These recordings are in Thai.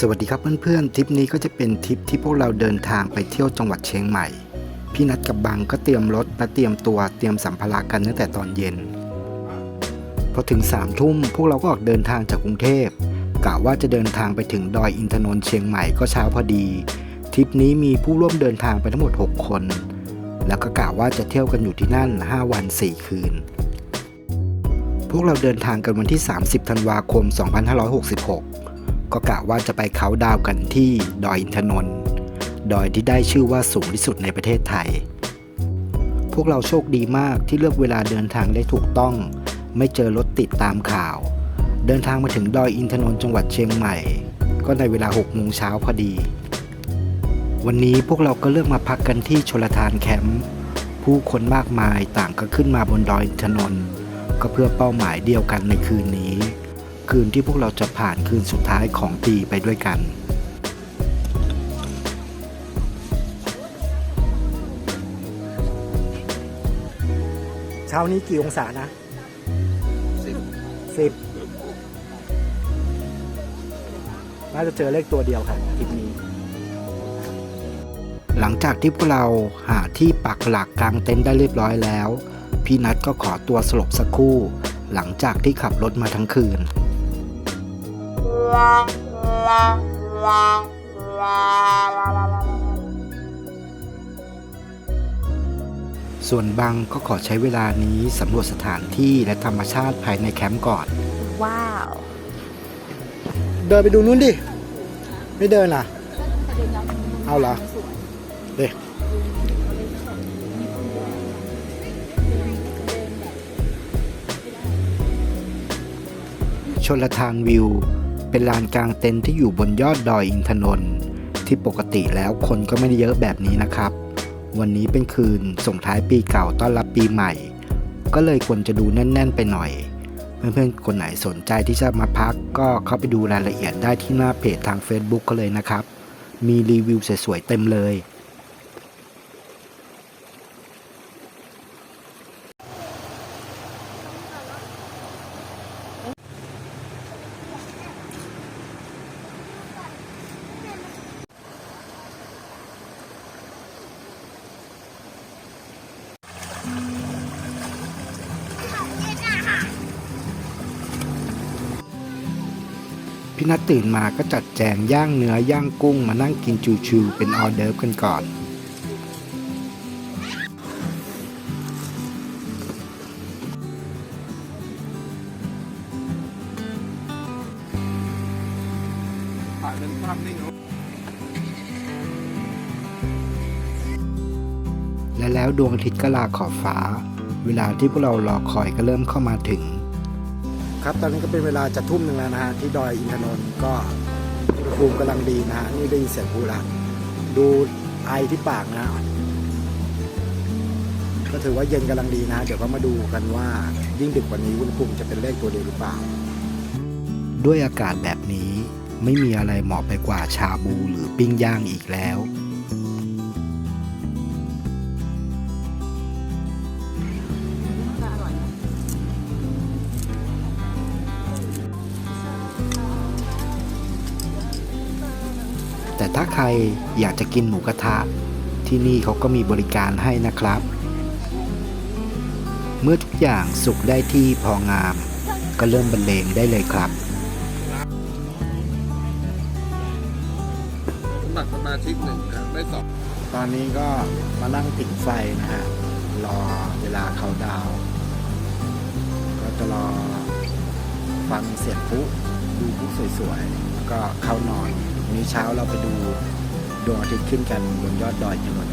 สวัสดีครับเพื่อนๆทริปนี้ก็จะเป็นทริปที่พวกเราเดินทางไปเที่ยวจังหวัดเชียงใหม่ พี่นัดกับบังก็เตรียมรถและเตรียมตัวเตรียมสัมภาระกันตั้งแต่ตอนเย็น พอถึงสามทุ่มพวกเราก็ออกเดินทางจากกรุงเทพกะว่าจะเดินทางไปถึงดอยอินทนนท์เชียงใหม่ก็เช้าพอดีทริปนี้มีผู้ร่วมเดินทางไปทั้งหมด 6 คน แล้วก็กะว่าจะเที่ยวกันอยู่ที่นั่น 5 วัน 4 คืน พวกเราเดินทางกันวันที่ 30 ธันวาคม 2566 ก็กะว่าจะไปเขาดาวกันที่ดอยอินทนนท์ดอยที่ได้ชื่อว่าสูงที่สุดในประเทศไทย พวกเราโชคดีมากที่เลือกเวลาเดินทางได้ถูกต้อง ไม่เจอรถติดตามข่าว เดินทางมาถึงดอยอินทนนท์จังหวัดเชียงใหม่ ก็ในเวลา6โมงเช้าพอดี วันนี้พวกเราก็เลือกมาพักกันที่ชลทานแคมป์ผู้คนมากมายต่างก็ขึ้นมาบนดอยอินทนนท์ก็เพื่อเป้าหมายเดียวกันในคืนนี้ คืนที่พวกเราจะผ่านคืนสุดท้ายของปีไปด้วยกัน เช้านี้กี่องศานะสิบน่าจะเจอเลขตัวเดียวครับคลิปนี้ หลังจากที่พวกเราหาที่ปักหลักกลางเต็นท์ได้เรียบร้อยแล้ว พี่นัทก็ขอตัวสลบสักครู่ หลังจากที่ขับรถมาทั้งคืน ส่วนบังก็ขอใช้เวลานี้สำรวจสถานที่และธรรมชาติภายในแคมป์ก่อน ว้าว เดินไปดูนู้นดิ ไม่เดินอะ เอาเหรอเด็ชลทานวิว เป็นลานกลางเต็นท์ที่อยู่บนยอดดอยอินทนนท์ที่ปกติแล้วคนก็ไม่ได้เยอะแบบนี้นะครับ วันนี้เป็นคืนส่งท้ายปีเก่าต้อนรับปีใหม่ ก็เลยควรจะดูแน่น ๆ ไปหน่อย เพื่อนๆคนไหนสนใจที่จะมาพัก ก็เข้าไปดูรายละเอียดได้ที่หน้าเพจทาง Facebook ก็เลยนะครับ มีรีวิวสวยๆเต็มเลย พี่นัทตื่นมาก็จัดแจงย่างเนื้อย่างกุ้งมานั่งกินชิวๆเป็นออเดิร์ฟกันก่อน ถ่ายเป็นภาพนิ่งและแล้วดวงอาทิตย์ก็ลาขอบฟ้า เวลาที่พวกเรารอคอยก็เริ่มเข้ามาถึง ครับ ตอนนี้ก็เป็นเวลาจะทุ่มหนึ่งแล้วนะฮะที่ดอยอินทนนท์ก็อุณหภูมิกำลังดีนะฮะนี่ได้ยินเสียงพูละดูไอที่ปากนะฮะก็ถือว่าเย็นกำลังดีนะฮะเดี๋ยวก็มาดูกันว่ายิ่งดึกกว่านี้อุณหภูมิจะเป็นเลขตัวเดียวหรือเปล่า ด้วยอากาศแบบนี้ไม่มีอะไรเหมาะไปกว่าชาบูหรือปิ้งย่างอีกแล้ว ถ้าใครอยากจะกินหมูกระทะ ที่นี่เขาก็มีบริการให้นะครับ เมื่อทุกอย่างสุกได้ที่พองาม ก็เริ่มบรรเลงได้เลยครับสมัครสมาชิกหนึ่งครั้งได้สองตอนนี้ก็มานั่งผิงไฟนะฮะรอเวลาเขาดาวน์ก็จะรอฟังเสียงพลุดูพลุสวยๆแล้ว ก็เข้านอนวันนี้เช้าเราไปดูดวงอาทิตย์ขึ้นกันบนยอดดอยจังหวัด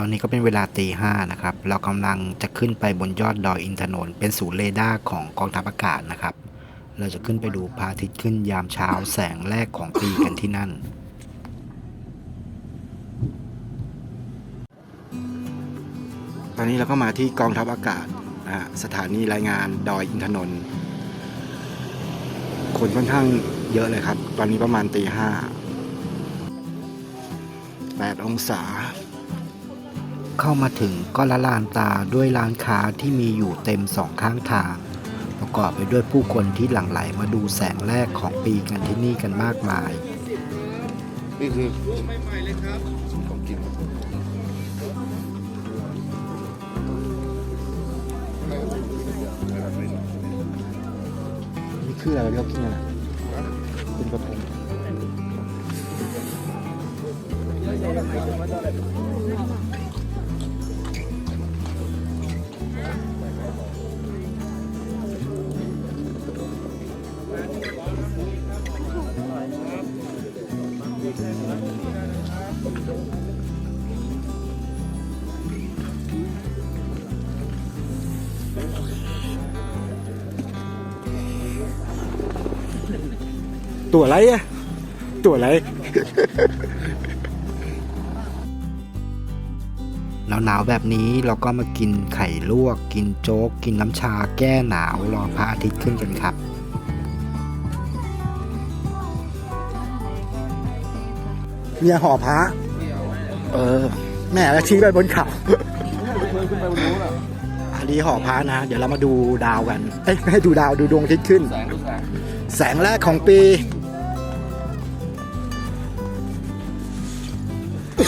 อนนี้ก็เป็นเวลาตีห้านะครับ เรากำลังจะขึ้นไปบนยอดดอยอินทนนท์เป็นศูนย์เรดาร์ของกองทัพอากาศนะครับ เราจะขึ้นไปดูพระอาทิตย์ขึ้นยามเช้าแสงแรกของปีกันที่นั่นตอนนี้เราก็มาที่กองทัพอากาศนะฮะสถานีรายงานดอยอินทนนท์คนค่อนข้างเยอะเลยครับ ตอนนี้ประมาณตีห้าแปดองศา เข้ามาถึงก็ละลานตาด้วยร้านค้าที่มีอยู่เต็มสองข้างทาง ประกอบไปด้วยผู้คนที่หลั่งไหลมาดูแสงแรกของปีกันที่นี่กันมากมาย นี่คือไม่ใหม่เลยครับของกินนี่คืออะไรเรากินอะไรเป็นกระพง ตัวอะไรอะตัวอะไร หนาวๆแบบนี้เราก็มากินไข่ลวก กินโจ๊ก กินน้ำชาแก้หนาวรอพระอาทิตย์ขึ้นกันครับ เนี่ยหอพระเออ แม่แล้วชี้ไปบนเขาขึ้นไปบนนู้นอะอันนี้หอพระนะ เดี๋ยวเรามาดูดาวกัน เอ้ยไม่ให้ดูดาวดูดวงอาทิตย์ขึ้น แสงดูแสงแสงแรกของปี ตอน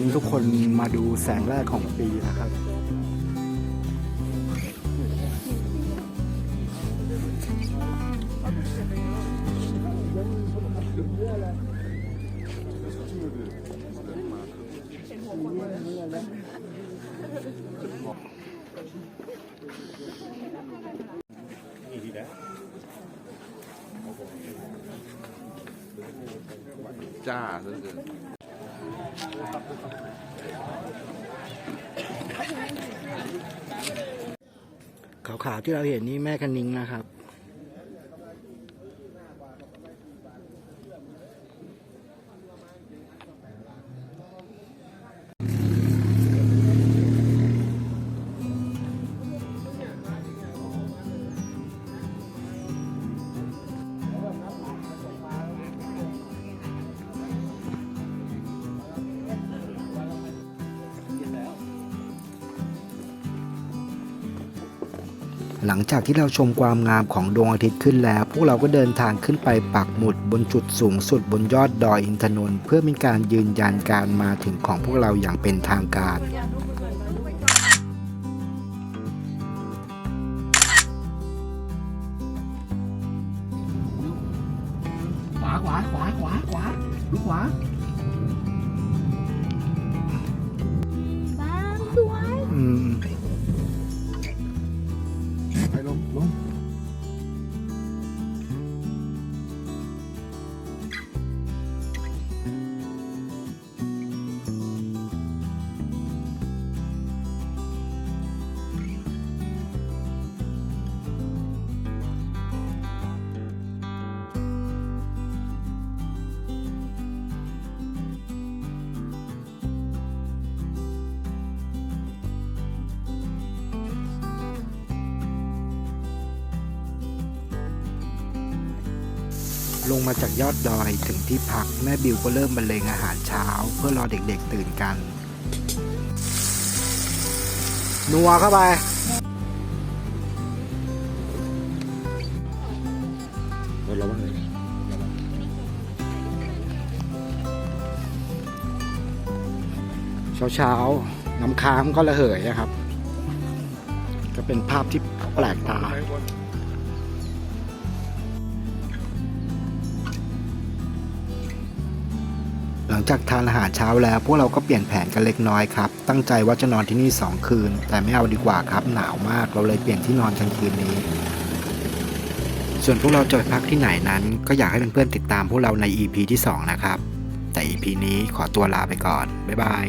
นี้ทุกคนมาดูแสงแรกของปีนะครับ จ้าเหลือเกินขาวๆที่เราเห็นนี่แม่คันนิงนะครับ หลังจากที่เราชมความงามของดวงอาทิตย์ขึ้นแล้ว พวกเราก็เดินทางขึ้นไปปักหมุดบนจุดสูงสุดบนยอดดอยอินทนนท์เพื่อเป็นการยืนยันการมาถึงของพวกเราอย่างเป็นทางการ ขวาขวาขวาขวาขวาดูขวาบ้านสวย อืม ลงมาจากยอดดอยถึงที่พักแม่บิวก็เริ่มบรรเลงอาหารเช้า เพื่อรอเด็กๆตื่นกัน นัวเข้าไประวังเลยเช้าๆน้ำค้างก็ระเหยนะครับ ก็เป็นภาพที่แปลกตา จากทานอาหารเช้าแล้ว พวกเราก็เปลี่ยนแผนกันเล็กน้อยครับ ตั้งใจว่าจะนอนที่นี่ 2 คืน แต่ไม่เอาดีกว่าครับ หนาวมากเราเลยเปลี่ยนที่นอนกันคืนนี้ ส่วนพวกเราจะไปพักที่ไหนนั้น ก็อยากให้เพื่อนๆติดตามพวกเราใน EP ที่ 2 นะครับ แต่ EP นี้ขอตัวลาไปก่อน บ๊ายบาย